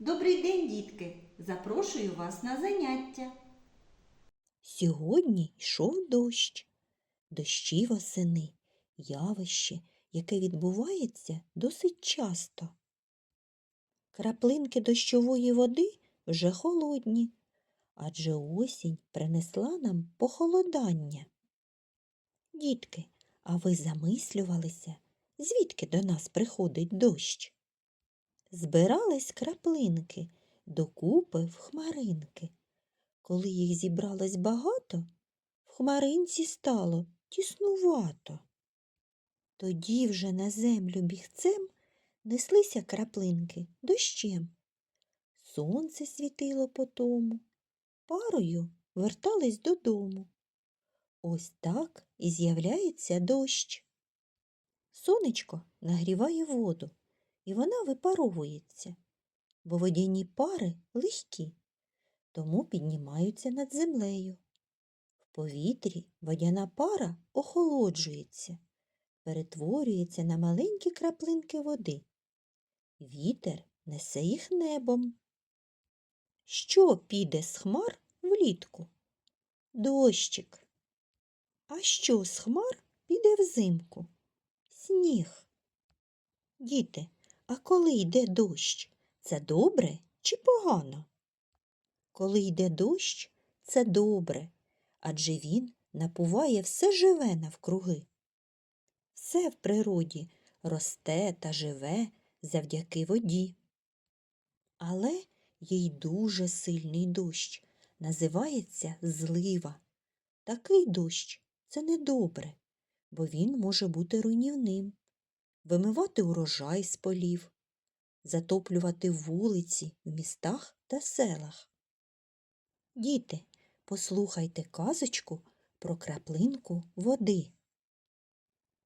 Добрий день, дітки! Запрошую вас на заняття. Сьогодні йшов дощ. Дощі восени – явище, яке відбувається досить часто. Краплинки дощової води вже холодні, адже осінь принесла нам похолодання. Дітки, а ви замислювалися, звідки до нас приходить дощ? Збирались краплинки докупи в хмаринки. Коли їх зібралось багато, в хмаринці стало тіснувато. Тоді вже на землю бігцем неслися краплинки дощем. Сонце світило по тому, парою вертались додому. Ось так і з'являється дощ. Сонечко нагріває воду, і вона випаровується, бо водяні пари легкі тому піднімаються над землею. В повітрі водяна пара охолоджується, перетворюється на маленькі краплинки води. Вітер несе їх небом. Що піде з хмар влітку? Дощик. А що з хмар піде взимку? Сніг. Діти, а коли йде дощ, це добре чи погано? Коли йде дощ, це добре, адже він напуває все живе навкруги. Все в природі росте та живе завдяки воді. Але є й дуже сильний дощ, називається злива. Такий дощ це недобре, бо він може бути руйнівним, вимивати урожай з полів, затоплювати вулиці в містах та селах. Діти, послухайте казочку про краплинку води.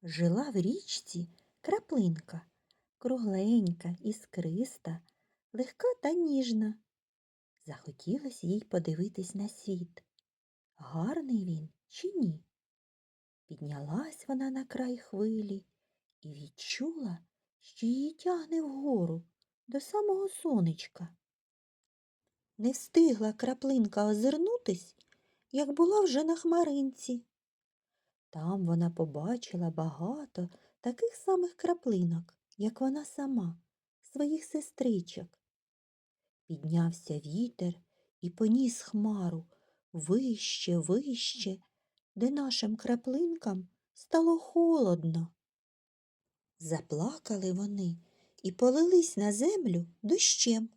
Жила в річці краплинка, кругленька, іскриста, легка та ніжна. Захотілося їй подивитись на світ. Гарний він чи ні? Піднялась вона на край хвилі і відчула, що її тягне вгору до самого сонечка. Не встигла краплинка озирнутись, як була вже на хмаринці. Там вона побачила багато таких самих краплинок, як вона сама, своїх сестричок. Піднявся вітер і поніс хмару вище, вище, де нашим краплинкам стало холодно. Заплакали вони і полились на землю дощем.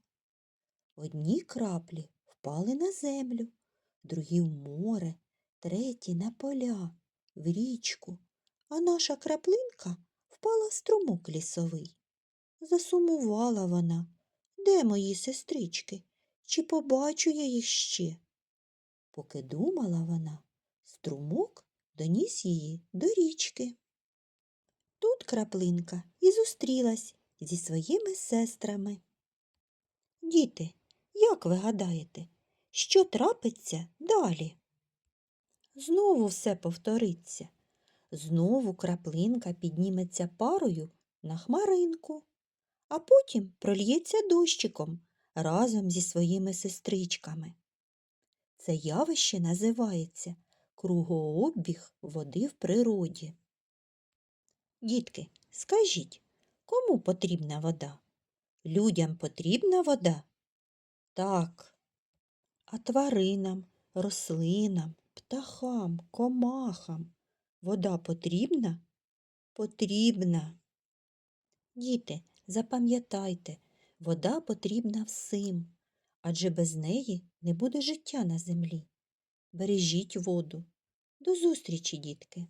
Одні краплі впали на землю, другі в море, треті на поля, в річку, а наша краплинка впала в струмок лісовий. Засумувала вона. Де мої сестрички? Чи побачу я їх ще? Поки думала вона, струмок доніс її до річки. Тут краплинка і зустрілась зі своїми сестрами. Діти, як ви гадаєте, що трапиться далі? Знову все повториться. Знову краплинка підніметься парою на хмаринку, а потім прольється дощиком разом зі своїми сестричками. Це явище називається кругообіг води в природі. Дітки, скажіть, кому потрібна вода? Людям потрібна вода? Так. А тваринам, рослинам, птахам, комахам вода потрібна? Потрібна. Діти, запам'ятайте, вода потрібна всім, адже без неї не буде життя на землі. Бережіть воду. До зустрічі, дітки!